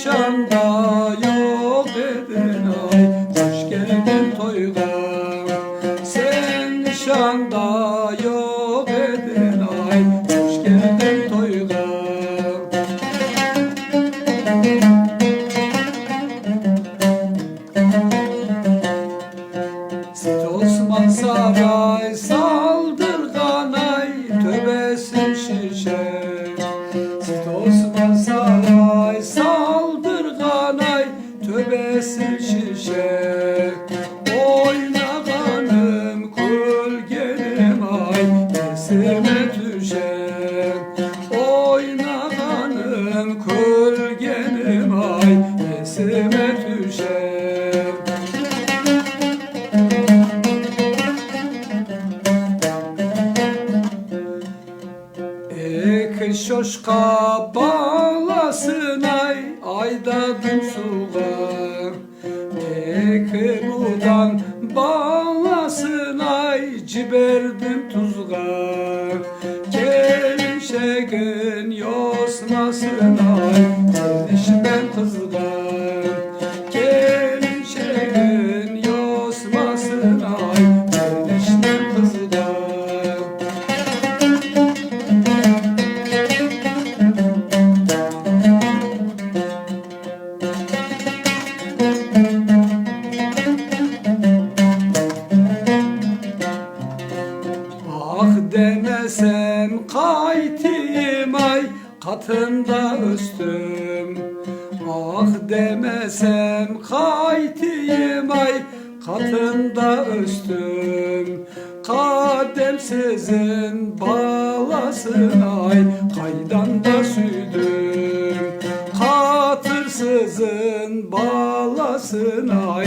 Nişanda yok edin ay. Hoş geldin toyga Sen nişanda yok edin ay. Hoş geldin toyga Sit Osman Saray saldırgan esime düşe Oynaganım kul gelim ay esime düşe. Ek şoşka bağlasın ay aydadım suğa Ek budan bağlasın ay ciberdim yosmasın ay Erişmen kızga Gelin şegin yosmasın ay Erişmen kızga Ah demesem kaytım ay katında üstüm. Ah demesem kaytım ay. Katında üstüm. Kademsizin balasın ay. Kaydan da sürdüm. Katırsızın balasın ay